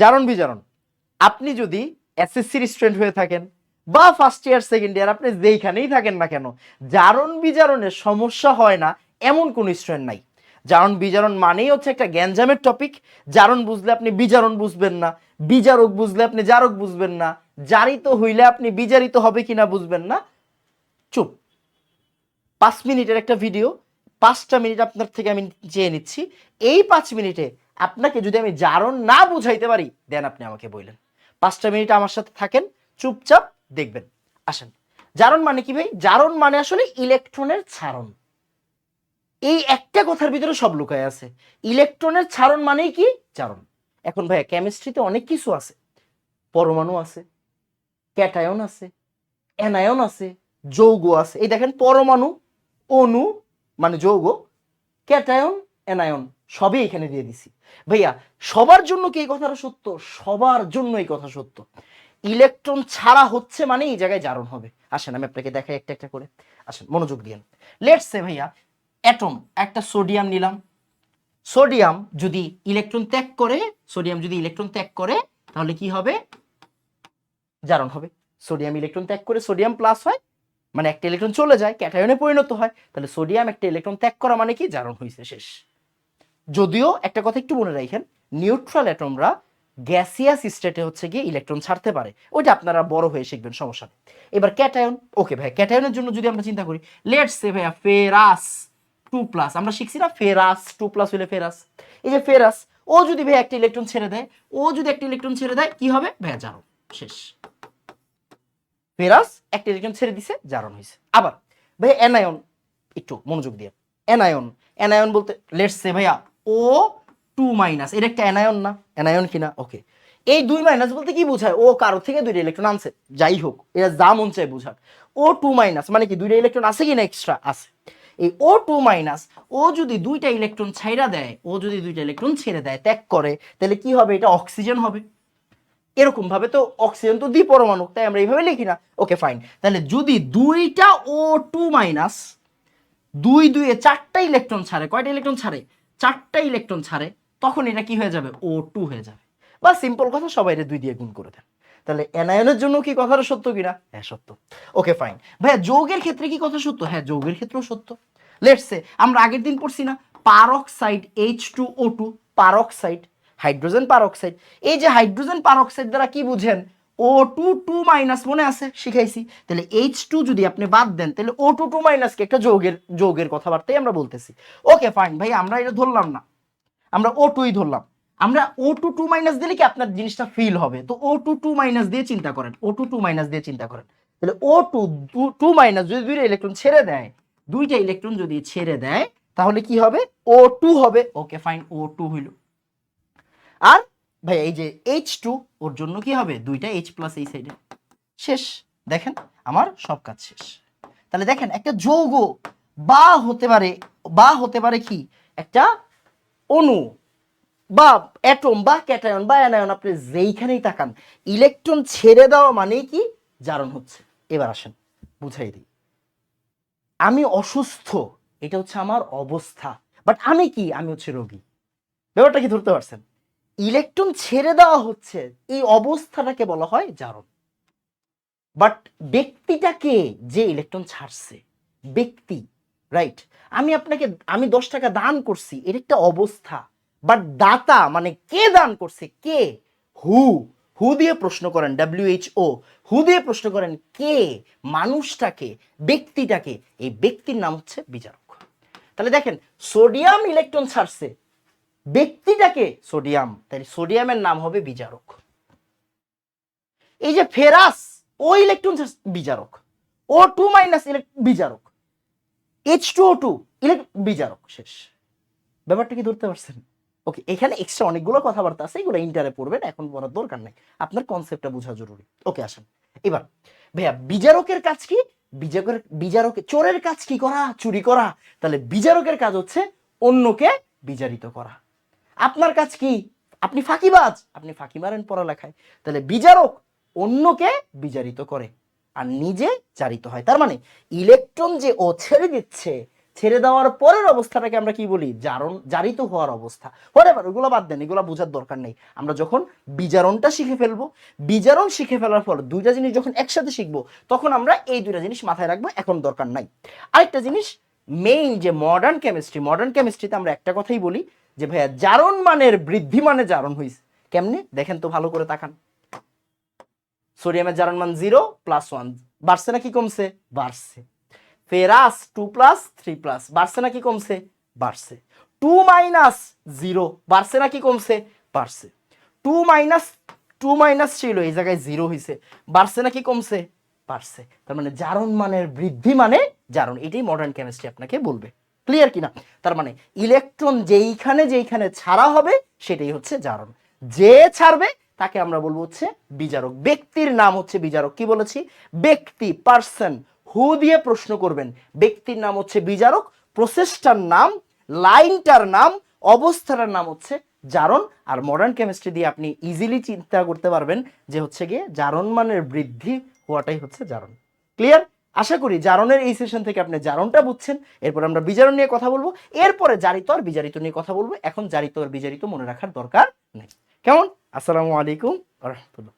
জারণ বিজারণ। আপনি যদি এসএসসির স্টুডেন্ট হয়ে থাকেন বা ফার্স্ট ইয়ার সেকেন্ড ইয়ার আপনি যেইখানেই থাকেন না কেন, জারণ বিজারণের সমস্যা হয় না, এমন কোন স্টুডেন্ট নাই। জারণ বিজারণ মানেই হচ্ছে একটা গ্যাঞ্জামের টপিক জারণ বুঝলে আপনি বিজারণ বুঝবেন না, বিজারক বুঝলে আপনি জারক বুঝবেন না, জারিত হইলে আপনি বিজারিত হবে কিনা বুঝবেন না। চুপ। পাঁচ মিনিটের একটা ভিডিও পাঁচটা মিনিট আপনার থেকে আমি চেয়ে নিচ্ছি। এই পাঁচ মিনিটে আপনাকে যদি আমি জারণ না বুঝাইতে পারি, দেন আপনি আমাকে বললেন পাঁচটা মিনিট আমার সাথে থাকেন, চুপচাপ দেখবেন। আসেন। জারণ মানে কি ভাই? জারণ মানে আসলে ইলেকট্রনের ছাড়ন এই একটা কথার ভিতরে সব লুকায় আছে। ইলেকট্রনের ছাড়ন মানেই কি? জারণ। এখন ভাইয়া কেমিস্ট্রিতে অনেক কিছু আছে। পরমাণু আছে ক্যাটায়ন আছে অ্যানায়ন আছে, যৌগ আছে। এই দেখেন, পরমাণু, অণু মানে যৌগ ক্যাটায়ন অ্যানায়ন সবই এখানে দিয়ে দিছি। ভাইয়া, সবার জন্য কি এই কথাটা সত্য? সবার জন্য এই কথা সত্য। ইলেকট্রন ছাড়া হচ্ছে মানে এই জায়গায় জারণ হবে। আসেন, আমি আপনাকে দেখাই একটা একটা করে। আসেন, মনোযোগ দিয়েন। লেটস সে ভাইয়া অ্যাটম একটা সোডিয়াম নিলাম। সোডিয়াম যদি ইলেকট্রন ত্যাগ করে সোডিয়াম যদি ইলেকট্রন ত্যাগ করে, তাহলে কি হবে? জারণ হবে। সোডিয়াম ইলেকট্রন ত্যাগ করে সোডিয়াম প্লাস হয় মানে একটা ইলেকট্রন চলে যায় ক্যাটায়নে পরিণত হয়। তাহলে সোডিয়াম একটা ইলেকট্রন ত্যাগ করা মানে কি? জারণ হয়েছে শেষ। যদিও একটা কথা একটু মনে রাখেন নিউট্রাল অ্যাটমরা গ্যাসিয়াস স্টেটে হচ্ছে গিয়ে ইলেকট্রন ছাড়তে পারে। ওইটা আপনারা বড় হয়ে শিখবেন, সমস্যা নেই। এবার ক্যাটায়ন ওকে ভাই ক্যাটায়নের জন্য যদি আমরা চিন্তা করি লেটস সে ভাইয়া ফেরাস টু প্লাস আমরা শিখছি না ফেরাস টু প্লাস হলে ফেরাস এই যে ফেরাস ও যদি ভাই একটা ইলেকট্রন ছেড়ে দেয়, ও যদি একটা ইলেকট্রন ছেড়ে দেয়, কি হবে? ভাইয়া জারণ, শেষ। ফেরাস একটা ইলেকট্রন ছেড়ে দিছে, জারণ হয়েছে আবার ভাই অ্যানায়ন একটু মনোযোগ দিয়ে। অ্যানায়ন অ্যানায়ন বলতে লেটস সে ভাইয়া ও টু মাইনাস, এটা একটা অ্যানায়ন না? অ্যানায়ন কিনা ওকে এই দুই মাইনাস বলতে কি বোঝায়? ও কারও থেকে দুইটা ইলেকট্রন আনছে। যাই হোক এটা যা মন চায় বোঝাক। ও টু মাইনাস মানে কি দুইটা ইলেকট্রন আছে কিনা এক্সট্রা আছে। এই ও টু মাইনাস ও যদি দুইটা ইলেকট্রন ছাইরা দেয়, ও যদি দুইটা ইলেকট্রন ছেড়ে দেয়, ত্যাগ করে, তাহলে কি হবে? এটা অক্সিজেন হবে। এরকম ভাবে তো অক্সিজেন তো দ্বিপরমাণু তাই আমরা এইভাবে লিখি না। ওকে ফাইন তাহলে যদি দুইটা ও টু মাইনাস দুই দুইয়ে চারটা ইলেকট্রন ছাড়ে, কয়টা ইলেকট্রন ছাড়ে? চারটা ইলেকট্রন ছাড়ে, তখন এটা কি হয়ে যাবে? ও টু হয়ে যাবে। বা সিম্পল কথা, সবাই দুই দিয়ে গুণ করে দেন। তাহলে অ্যানায়নের জন্য কি কথাটা সত্য কিনা? হ্যাঁ সত্য। ওকে ফাইন ভাইয়া, যৌগের ক্ষেত্রে কি কথা সত্য? হ্যাঁ যৌগের ক্ষেত্রেও সত্য। লেটস আমরা আগের দিন পড়ছি না peroxide H two O two peroxide hydrogen peroxide এই যে হাইড্রোজেন পারক্সাইড দ্বারা কি বুঝেন? ও টু টু মাইনাস মনে আছে? শিখাইছি। তাহলে এইচ টু যদি আপনি বাদ দেন, তাহলে ও টু টু মাইনাসকে একটা যৌগের যৌগের কথাবার্তাই আমরা বলতেছি। ওকে ফাইন ভাই, আমরা এটা ধরলাম না। আমরা ও টুই ধরলাম। আমরা ও টু টু মাইনাস দিলে কি আপনার জিনিসটা ফিল হবে? তো ও টু টু মাইনাস দিয়ে চিন্তা করেন ও টু টু মাইনাস দিয়ে চিন্তা করেন। তাহলে ও টু টু মাইনাস যদি দুইটা ইলেকট্রন ছেড়ে দেয়, দুইটা ইলেকট্রন যদি ছেড়ে দেয়, তাহলে কি হবে? ও টু হবে। ওকে ফাইন ও টু হইল। আর ভাই, এই যে এইচ টু ওর জন্য কি হবে? দুইটা এইচ প্লাস এই সাইডে শেষ। দেখেন, আমার সব কাজ শেষ। তাহলে দেখেন, একটা যৌগ বা হতে পারে, বা হতে পারে কি? একটা অণু বা অ্যাটম বা ক্যাটায়ন বা অ্যানায়ন আপনি যেইখানেই তাকান ইলেকট্রন ছেড়ে দেওয়া মানেই কি? জারণ হচ্ছে। এবার আসেন, বুঝাই দিই। আমি অসুস্থ, এটা হচ্ছে আমার অবস্থা। বাট আমি কি? আমি হচ্ছে রোগী। ব্যাপারটা কি ধরতে পারছেন? ইলেকট্রন ছেড়ে দেওয়া হচ্ছে, এই অবস্থাটাকে বলা হয় জারণ। বাট ব্যক্তিটাকে যে ইলেকট্রন ছাড়ছে, ব্যক্তি রাইট আমি আপনাকে, আমি দশ টাকা দান করছি এটা একটা অবস্থা। বাট দাতা মানে কে দান করছে? কে? হু হু দিয়ে প্রশ্ন করেন ডাব্লিউএইচও হু দিয়ে প্রশ্ন করেন, কে মানুষটাকে, ব্যক্তিটাকে? এই ব্যক্তির নাম হচ্ছে বিচারক তাহলে দেখেন, সোডিয়াম ইলেকট্রন ছাড়ছে ব্যক্তিটাকে সোডিয়াম তাহলে সোডিয়ামের নাম হবে বিচারক। এই যে ফেরাস, ও ইলেকট্রন বিচারক। ও টু মাইনাস বিচারক। এইচ টু ও টু বিচারক, শেষ। ব্যাপারটা কি ধরতে পারছেন? ওকে, এখানে এক্সট্রা অনেকগুলো কথাবার্তা আছে, এগুলো ইন্টারে পড়বেন, এখন পড়ার দরকার নাই। আপনার কনসেপ্টটা বোঝা জরুরি। ওকে, আসেন। এবার, ভাইয়া, বিচারকের কাজ কি? বিচারকের বিচারকের চোরের কাজ কি করা? চুরি করা? তাহলে বিচারকের কাজ হচ্ছে অন্যকে বিচারিত করা। আপনার কাজ কি? আপনি ফাঁকিবাজ। আপনি ফাঁকি মারেন পড়ালেখায়। তাহলে বিচারক অন্যকে বিচারিত করে আর নিজে চারিত হয়। তার মানে ইলেকট্রন যে ও ছেড়ে দিচ্ছে, ছেড়ে দেওয়ার পরের অবস্থাটাকে আমরা কি বলি? জারণ, জারিত হওয়ার অবস্থা। হরে ওগুলো বাদ দেন, এগুলো বোঝার দরকার নেই। আমরা যখন বিজারণটা শিখে ফেলব বিজারণ শিখে ফেলার পর দুইটা জিনিস যখন একসাথে শিখব, তখন আমরা এই দুইটা জিনিস মাথায় রাখব, এখন দরকার নাই। আরেকটা জিনিস মেইন যে মডার্ন কেমিস্ট্রি মডার্ন কেমিস্ট্রিতে আমরা একটা কথাই বলি যে ভাইয়া জারণ মানের বৃদ্ধি মানে জারণ হইছে। কেমনে? দেখেন তো ভালো করে তাকান। সোডিয়ামের জারণ মান জিরো প্লাস ওয়ান বাড়ছে নাকি কমছে? বাড়ছে। Ferrous two plus three plus বাড়ছে নাকি কমছে? বাড়ছে। টু মাইনাস জিরো বাড়ছে নাকি কমছে? বাড়ছে। টু মাইনাস টু মাইনাস ছিল এই জায়গায় জিরো হয়েছে বাড়ছে নাকি কমছে? বাড়ছে। তার মানে জারণ মানের বৃদ্ধি মানে জারণ। এটাই মডার্ন কেমিস্ট্রি আপনাকে বলবে। ক্লিয়ার কিনা? তার মানে ইলেকট্রন যেইখানে যেইখানে ছাড়া হবে, সেটাই হচ্ছে জারণ। যে ছাড়বে, তাকে আমরা বলব হচ্ছে বিজারক। ব্যক্তির নাম হচ্ছে বিজারক। কি বলেছি? ব্যক্তি পার্সন হু দিয়ে প্রশ্ন করবেন। ব্যক্তির নাম হচ্ছে বিজারক প্রসেসটার নাম, লাইনটার নাম, অবস্থাটার নাম হচ্ছে জারণ। আর মডার্ন কেমিস্ট্রি দিয়ে আপনি ইজিলি চিন্তা করতে পারবেন যে হচ্ছে গিয়ে জারণ মানের বৃদ্ধি হওয়াটাই হচ্ছে জারণ। ক্লিয়ার আশা করি জারণের এই সেশন থেকে আপনি জারণটা বুঝছেন। এরপর আমরা বিজারণ নিয়ে কথা বলব। এরপরে জারিত আর বিজারিত নিয়ে কথা বলব। এখন জারিত আর বিজারিত মনে রাখার দরকার নেই। কেমন? আসসালামু আলাইকুম রহমতুল্লাহ।